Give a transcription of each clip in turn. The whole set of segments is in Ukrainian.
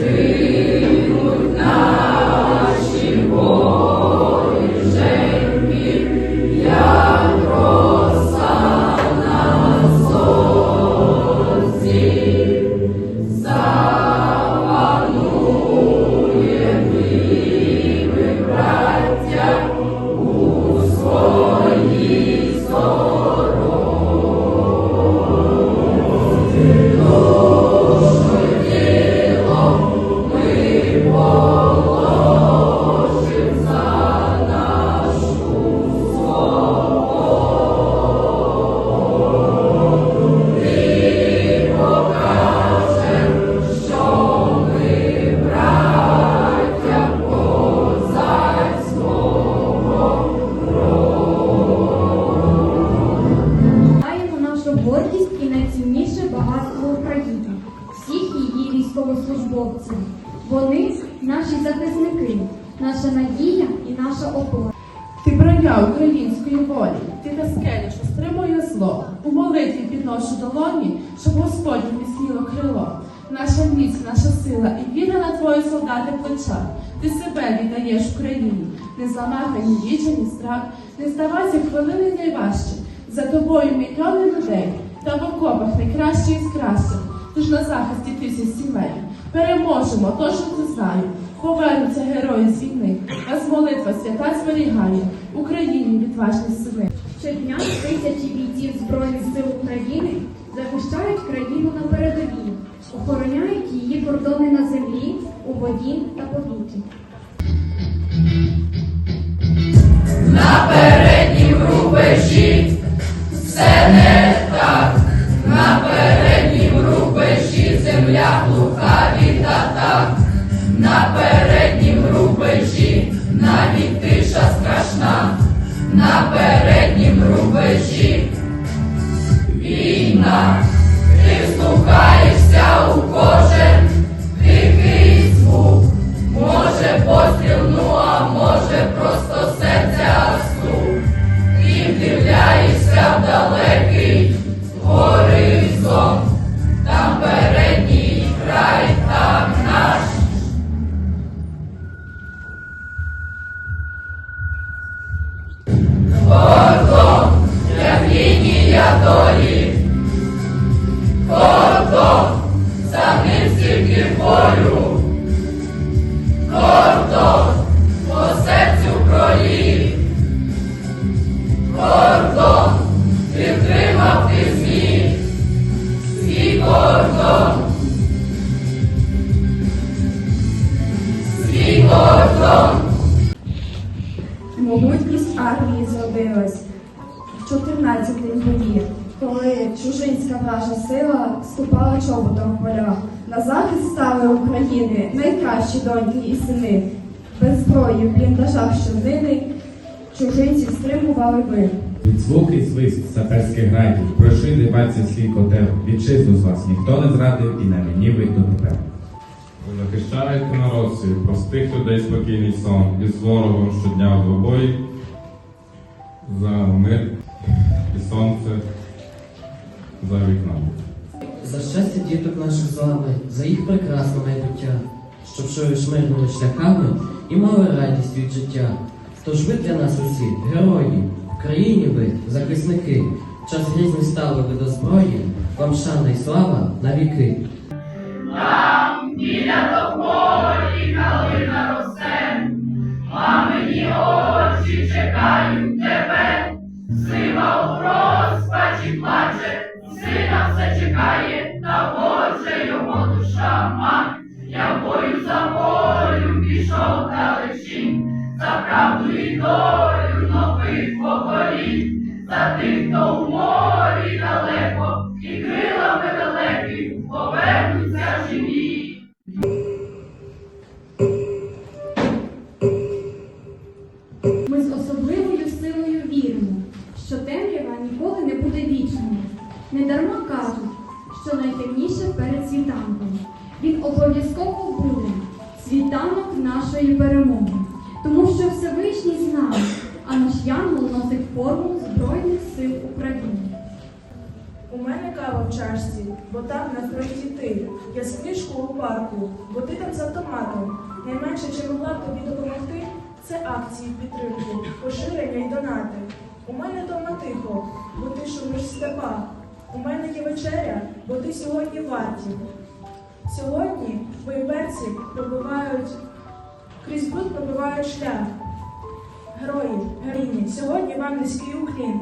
Spirit. Військовослужбовців. Вони наші захисники, наша надія і наша опора. Ти броня української волі, ти та скеля, що стримує зло. У молитві підношу долоні, щоб Господь міцніло крило. Наша міць, наша сила і віра на твої солдати плеча. Ти себе віддаєш Україні, не зламати ні вічі, ні страх, не здавайся хвилини найважче. За тобою мільйони людей, та в окопах найкраще із кращих. Ти ж на захисті тисяч сімей. Переможемо, точно це знаю. Повернуться герої з війни. Нас молитва свята зберігає Україні відважні сини. Щодня тисячі бійців Збройних сил України захищають країну на передовій, охороняють її кордони на землі, у воді та повітрі. На ім'я за ним стільки болю. Гордо, по серцю пролів. Гордо, підтримав ти зміг. Свій гордо. Свій гордо. Мабуть, крізь армії зробилась. 14-й бої, коли чужинська наша сила ступала чоботом в поля. На захист стали України найкращі доньки і сини. Без зброї в бліндажах щодини чужинці стримували ви. Від звук свист саперських градів пройшли дебаться свій котел. Вітчизну з вас ніхто не зрадив і на мені видно тепер. Ви захищаєте народців, простих людей спокійний сон, і з ворогом щодня в двобої за мир сонце за вікном. За щастя діток наших з вами, за їх прекрасне майбуття, щоб шою шмирнули шляхами і мали радість від життя. Тож ви для нас усі герої, в країні ви захисники, час грізний стали ви до зброї, вам шана й слава на віки. Біля тополі калина росте, мамині очі чекають тебе, чекає, та Боже його душа мать, я в бою за волю пішов далечінь, за правду і долю нових поколінь, за тих, хто у морі далеко, і крилами далекі повернуться живі. Ми з особливою силою віримо, що темрява ніколи не буде вічною. Обов'язково буде світанок нашої перемоги, тому що Всевишній з нами, а наш янгол носить форму Збройних сил України. У мене кава в чашці, бо там на фронті ти. Я з книжку у парку, бо ти там з автоматом. Найменше, чи могла б тобі допомогти, це акції підтримки, поширення і донати. У мене дома тихо, бо ти шумиш в степах. У мене є вечеря, бо ти сьогодні варті. Сьогодні твої пробивають крізь бруд пробивають шлях. Герої, героїні, сьогодні вам низький уклін.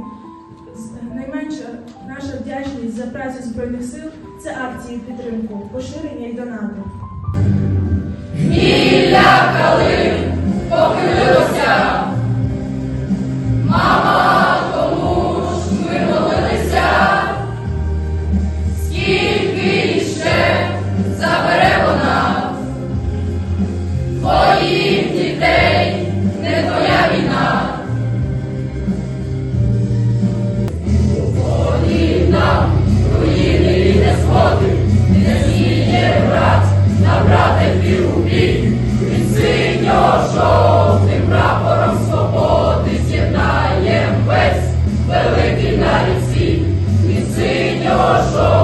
Найменша наша вдячність за працю Збройних сил це акції підтримку, поширення і донати. us, Lord.